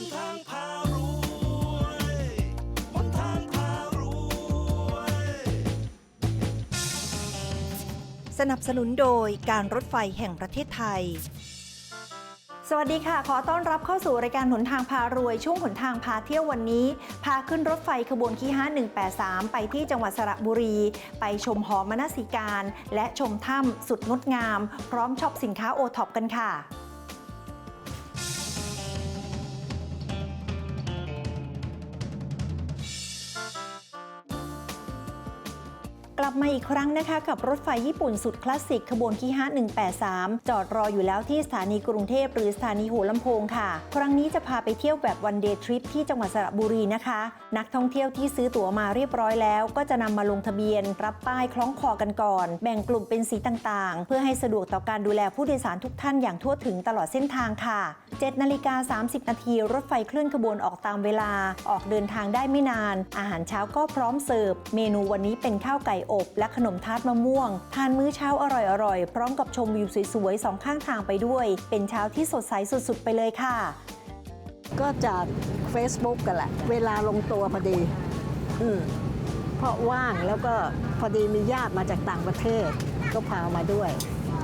นทางพารวยหนทางพารวย สนับสนุนโดยการรถไฟแห่งประเทศไทย สวัสดีค่ะ ขอต้อนรับเข้าสู่รายการหนทางพารวย ช่วงหนทางพาเที่ยววันนี้ พาขึ้นรถไฟขบวนที่ 5183 ไปที่จังหวัดสระบุรี ไปชมหอมนสิการ และชมถ้ำสุดงดงาม พร้อมช็อปสินค้าโอท็อปกันค่ะ กลับมาอีกครั้งนะคะ กับรถไฟญี่ปุ่นสุดคลาสสิกขบวนที่ 5183 จอดรออยู่แล้วที่สถานีกรุงเทพหรือสถานีหัวลำโพงค่ะ ครั้งนี้จะพาไปเที่ยวแบบวันเดย์ทริปที่จังหวัดสระบุรีนะคะ นักท่องเที่ยวที่ซื้อตั๋วมาเรียบร้อยแล้ว ก็จะนำมาลงทะเบียน รับป้ายคล้องคอกันก่อน แบ่งกลุ่มเป็นสีต่างๆ เพื่อให้สะดวกต่อการดูแลผู้โดยสารทุกท่านอย่างทั่วถึงตลอดเส้นทางค่ะ7นาฬิกา30 นาทีรถไฟเคลื่อนขบวนออกตามเวลา ออกเดินทางได้ไม่นาน อาหารเช้าก็พร้อมเสิร์ฟ เมนูวันนี้เป็นข้าวไก่อบ และขนมทาร์ตมะม่วง ทานมื้อเช้าอร่อยๆ พร้อมกับชมวิวสวยๆสองข้างทางไปด้วย เป็นเช้าที่สดใสสุดๆ ไปเลยค่ะ ก็จาก Facebook กันแหละ เวลาลงตัวพอดี อืมเพราะว่างแล้วก็พอดีมีญาติมาจากต่างประเทศ ก็พามาด้วย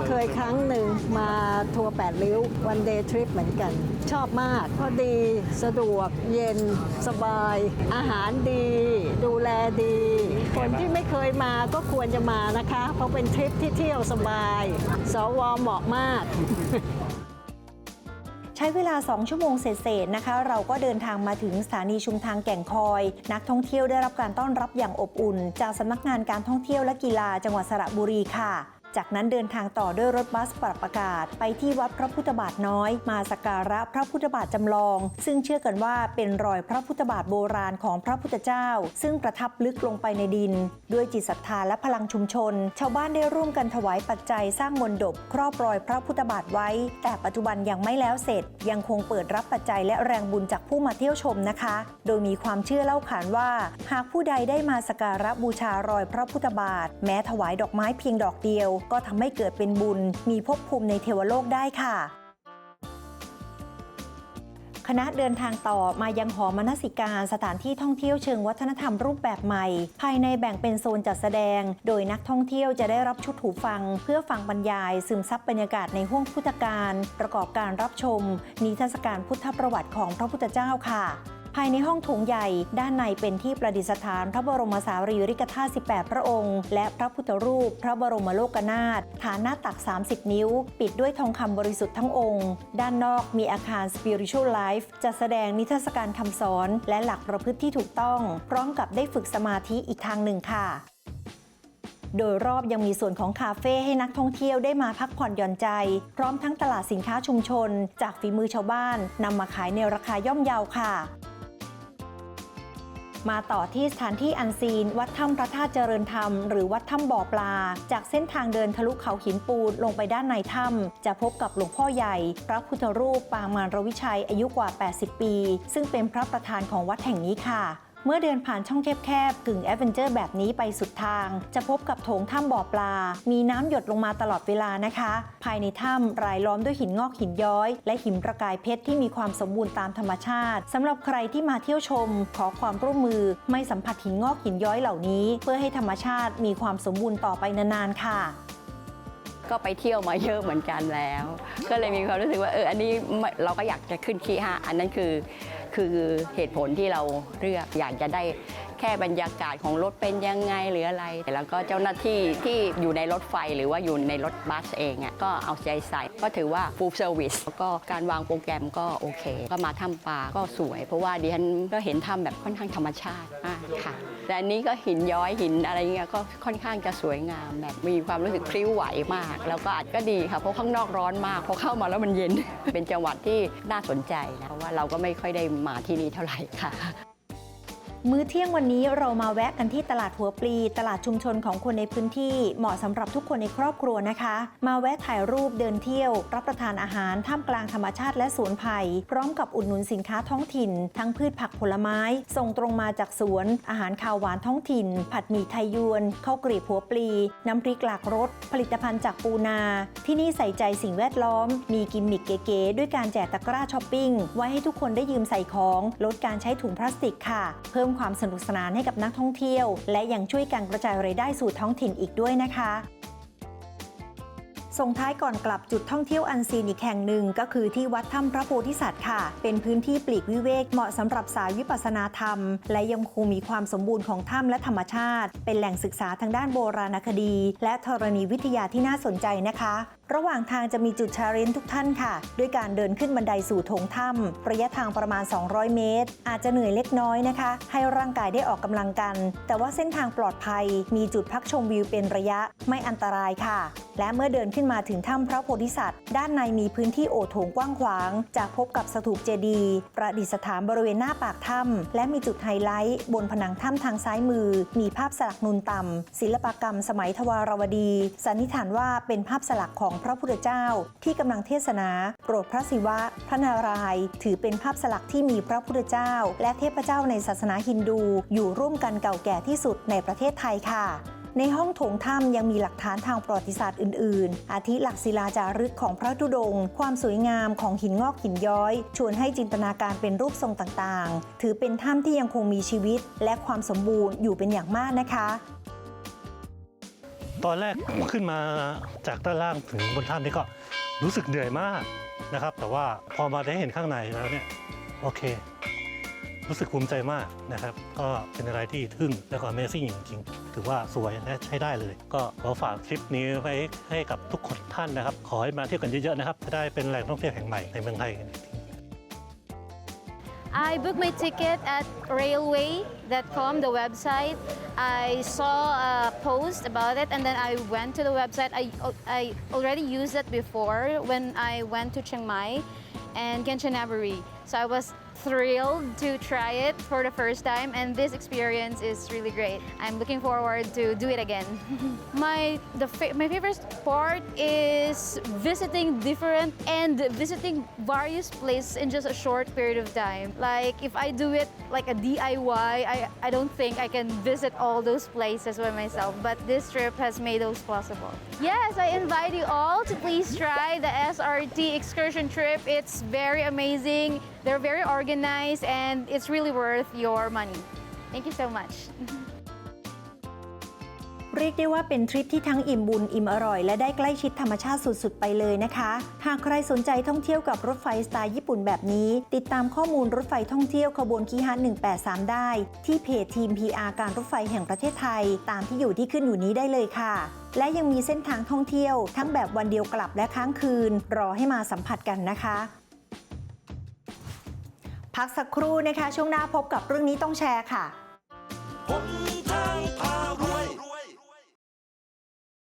เคยครั้งหนึ่งมาทัวร์แปดริ้ววันเดย์ทริปเหมือนกัน ชอบมากพอดีสะดวกเย็นสบาย อาหารดี ดูแลดี คนที่ไม่เคยมาก็ควรจะมานะคะ เพราะเป็นทริปที่เที่ยวสบาย สวเหมาะมากใช้เวลา 2 ชั่วโมงเศษๆนะคะ เราก็เดินทางมาถึงสถานีชุมทางแก่งคอย นักท่องเที่ยวได้รับการต้อนรับอย่างอบอุ่น จากสำนักงานการท่องเที่ยวและกีฬาจังหวัดสระบุรีค่ะ จากนั้นเดินทางต่อด้วยรถบัสปรับอากาศ ไปที่วัดพระพุทธบาทน้อย มาสักการะพระพุทธบาทจำลอง ซึ่งเชื่อกันว่าเป็นรอยพระพุทธบาทโบราณของพระพุทธเจ้า ซึ่งประทับลึกลงไปในดิน ด้วยจิตศรัทธาและพลังชุมชน ชาวบ้านได้ร่วมกันถวายปัจจัยสร้างมนดบครอบรอยพระพุทธบาทไว้ แต่ปัจจุบันยังไม่แล้วเสร็จ ยังคงเปิดรับปัจจัยและแรงบุญจากผู้มาเที่ยวชมนะคะ โดยมีความเชื่อเล่าขานว่า หากผู้ใดได้มาสักการะบูชารอยพระพุทธบาท แม้ถวายดอกไม้เพียงดอกเดียวก็ทำให้เกิดเป็นบุญ มีภพภูมิในเทวโลกได้ค่ะ คณะเดินทางต่อมายังหอมนสิการสถานที่ท่องเที่ยวเชิงวัฒนธรรมรูปแบบใหม่ ภายในแบ่งเป็นโซนจัดแสดง โดยนักท่องเที่ยวจะได้รับชุดหูฟัง เพื่อฟังบรรยาย ซึมซับบรรยากาศในห้วงพุทธกาลประกอบการรับชม นิทรรศการพุทธประวัติของพระพุทธเจ้าค่ะ ภายในห้องโถงใหญ่ ด้านในเป็นที่ประดิษฐานพระบรมสารีริกธาตุ 18 พระองค์ และพระพุทธรูป พระบรมโลกนาถฐานหน้าตัก 30 นิ้ว ปิดด้วยทองคำบริสุทธิ์ทั้งองค์ ด้านนอกมีอาคาร Spiritual Life จัดแสดงนิทรรศการคำสอน และหลักประพฤติที่ถูกต้อง พร้อมกับได้ฝึกสมาธิอีกทางหนึ่งค่ะโดยรอบยังมีส่วนของคาเฟ่ให้นักท่องเที่ยวได้มาพักผ่อนหย่อนใจ พร้อมทั้งตลาดสินค้าชุมชน จากฝีมือชาวบ้านนำมาขายในราคาย่อมเยาค่ะ มาต่อที่สถานที่อันซีน วัดถ้ำพระธาตุเจริญธรรมหรือวัดถ้ำบ่อปลา จากเส้นทางเดินทะลุเขาหินปูนลงไปด้านในถ้ำจะพบกับหลวงพ่อใหญ่ พระพุทธรูปปางมารรวิชัยอายุกว่า 80 ปี ซึ่งเป็นพระประธานของวัดแห่งนี้ค่ะ เมื่อเดินผ่านช่องแคบๆกึ่งแอดเวนเจอร์แบบนี้ไปสุดทาง จะพบกับโถงถ้ำบ่อปลา มีน้ำหยดลงมาตลอดเวลานะคะ ภายในถ้ำรายล้อมด้วยหินงอกหินย้อย และหินประกายเพชรที่มีความสมบูรณ์ตามธรรมชาติสำหรับใครที่มาเที่ยวชม ขอความร่วมมือไม่สัมผัสหินงอกหินย้อยเหล่านี้ เพื่อให้ธรรมชาติมีความสมบูรณ์ต่อไปนานๆค่ะก็ไปเที่ยวมาเยอะเหมือนกันแล้ว ก็เลยมีความรู้สึกว่าเอออันนี้เราก็อยากจะขึ้นคีห้าอันนั้นคือ คือเหตุผลที่เราเลือกอยากจะได้แค่บรรยากาศของรถเป็นยังไงหรืออะไร แล้วก็เจ้าหน้าที่ที่อยู่ในรถไฟหรือว่าอยู่ในรถบัสเองอะก็เอาใจใส่ก็ถือว่า full service แล้วก็การวางโปรแกรมก็โอเค ก็มาถ้ำปลาก็สวย เพราะว่าดิฉันก็เห็นถ้ำแบบค่อนข้างธรรมชาติมากค่ะแต่อันนี้ก็หินย้อยหินอะไรเงี้ยก็ค่อนข้างจะสวยงามแบบมีความรู้สึกพริ้วไหวมาก แล้วก็อาจก็ดีค่ะเพราะข้างนอกร้อนมากพอเข้ามาแล้วมันเย็น เป็นจังหวัดที่น่าสนใจนะเพราะว่าเราก็ไม่ค่อยได้มาที่นี่เท่าไหร่ค่ะ มื้อเที่ยงวันนี้เรามาแวะกันที่ตลาดหัวปลี ตลาดชุมชนของคนในพื้นที่ เหมาะสำหรับทุกคนในครอบครัวนะคะ มาแวะถ่ายรูปเดินเที่ยว รับประทานอาหารท่ามกลางธรรมชาติและสวนไผ่พร้อมกับอุดหนุนสินค้าท้องถิ่น ทั้งพืชผักผลไม้ ส่งตรงมาจากสวน อาหารคาวหวานท้องถิ่น ผัดหมี่ไทยยวนข้าวกรีบหัวปลี น้ำพริกหลากรสผลิตภัณฑ์จากปูนา ที่นี่ใส่ใจสิ่งแวดล้อม มีกิมมิคเก๋ๆด้วยการแจกตะกร้าช้อปปิ้งไว้ให้ทุกคนได้ยืมใส่ของ ลดการใช้ถุงพลาสติกค่ะ เพิ่มความสนุกสนานให้กับนักท่องเที่ยว และยังช่วยการกระจายรายได้สู่ท้องถิ่นอีกด้วยนะคะส่งท้ายก่อนกลับจุดท่องเที่ยวอันซีนอีกแห่งหนึ่งก็คือที่วัดถ้ำพระโพธิสัตว์ค่ะ เป็นพื้นที่ปลีกวิเวกเหมาะสำหรับสายวิปัสสนาธรรม และยังคงมีความสมบูรณ์ของถ้ำและธรรมชาติ เป็นแหล่งศึกษาทางด้านโบราณคดี และธรณีวิทยาที่น่าสนใจนะคะระหว่างทางจะมีจุดชาเลนจ์ทุกท่านค่ะ ด้วยการเดินขึ้นบันไดสู่โถงถ้ำระยะทางประมาณ 200 เมตร อาจจะเหนื่อยเล็กน้อยนะคะ ให้ร่างกายได้ออกกำลังกัน แต่ว่าเส้นทางปลอดภัย มีจุดพักชมวิวเป็นระยะไม่อันตรายค่ะ และเมื่อเดินขึ้นมาถึงถ้ำพระโพธิสัตว์ ด้านในมีพื้นที่โอโถงกว้างขวาง จะพบกับสถูปเจดีย์ประดิษฐานบริเวณหน้าปากถ้ำและมีจุดไฮไลท์ บนผนังถ้ำทางซ้ายมือ มีภาพสลักนูนต่ำศิลปกรรม สมัยทวารวดี สันนิษฐานว่าเป็นภาพสลักของพระพุทธเจ้าที่กำลังเทศนาโปรดพระศิวะ พระนารายณ์ถือเป็นภาพสลักที่มีพระพุทธเจ้า และเทพเจ้าในศาสนาฮินดู อยู่ร่วมกันเก่าแก่ที่สุดในประเทศไทยค่ะในห้องโถงถ้ำยังมีหลักฐานทางประวัติศาสตร์อื่น ๆ อาทิหลักศิลาจารึกของพระธุดงค์ความสวยงามของหินงอกหินย้อย ชวนให้จินตนาการเป็นรูปทรงต่าง ๆ ถือเป็นถ้ำที่ยังคงมีชีวิต และความสมบูรณ์อยู่เป็นอย่างมากนะคะ ตอนแรกขึ้นมาจากด้านล่างถึงบนถ้ำนี่ก็รู้สึกเหนื่อยมากนะครับ แต่ว่าพอมาได้เห็นข้างในแล้วเนี่ยโอเค รู้สึกภูมิใจมากนะครับ ก็เป็นอะไรที่ทึ่งแล้วก็ Amazing จริงๆ ถือว่าสวยและใช้ได้เลย ก็ขอฝากทริปนี้ไว้ให้กับทุกคนท่านนะครับ ขอให้มาเที่ยวกันเยอะๆนะครับ จะได้เป็นแหล่งท่องเที่ยวแห่งใหม่ในเมืองไทย I booked my ticket at railway.com, the website. I saw a post about it and then I went to the website. I, I already used it before when I went to Chiang Mai and Kanchanaburi. So I was thrilled to try it for the first time and this experience is really great. I'm looking forward to do it again. my the fa- my favorite part is visiting different and visiting various places in just a short period of time. Like if I do it like a DIY, I, I don't think I can visit all those places by myself, but this trip has made those possible. Yes, I invite you all to please try the SRT excursion trip. It's very amazing. They're very organized and it's really worth your money. Thank you so much. เรียกได้ว่าเป็นทริปที่ทั้งอิ่มบุญอิ่มอร่อย และได้ใกล้ชิดธรรมชาติสุดๆ ไปเลยนะคะ หากใครสนใจท่องเที่ยวกับรถไฟสไตล์ญี่ปุ่นแบบนี้ ติดตามข้อมูลรถไฟท่องเที่ยวขบวนคีฮะ183 ได้ ที่เพจทีม PR การรถไฟแห่งประเทศไทย ตามที่อยู่ที่ขึ้นอยู่นี้ได้เลยค่ะ และยังมีเส้นทางท่องเที่ยว ทั้งแบบวันเดียวกลับและค้างคืน รอให้มาสัมผัสกันนะคะ พักสักครู่นะคะ ช่วงหน้าพบกับเรื่องนี้ต้องแชร์ค่ะ